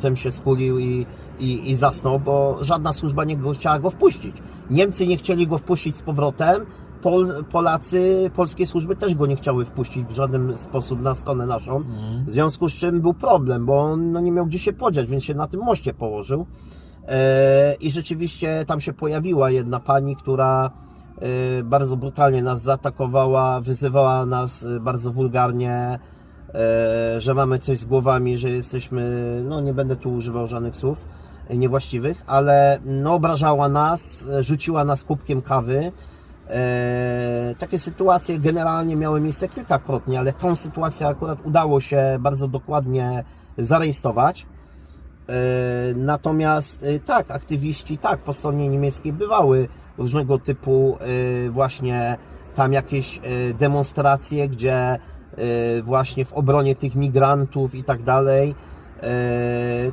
Sem się skulił i, i, i zasnął, bo żadna służba nie go, chciała go wpuścić. Niemcy nie chcieli go wpuścić z powrotem, Pol, Polacy, polskie służby też go nie chciały wpuścić w żaden sposób na stronę naszą. W związku z czym był problem, bo on no, nie miał gdzie się podziać, więc się na tym moście położył. E, I rzeczywiście tam się pojawiła jedna pani, która e, bardzo brutalnie nas zaatakowała, wyzywała nas e, bardzo wulgarnie, że mamy coś z głowami, że jesteśmy, no nie będę tu używał żadnych słów e, niewłaściwych, ale no, obrażała nas, e, rzuciła nas kubkiem kawy. E, takie sytuacje generalnie miały miejsce kilkakrotnie, ale tą sytuację akurat udało się bardzo dokładnie zarejestrować. E, Natomiast e, tak, aktywiści tak po stronie niemieckiej bywały różnego typu e, właśnie tam jakieś e, demonstracje, gdzie e, właśnie w obronie tych migrantów i tak dalej. E,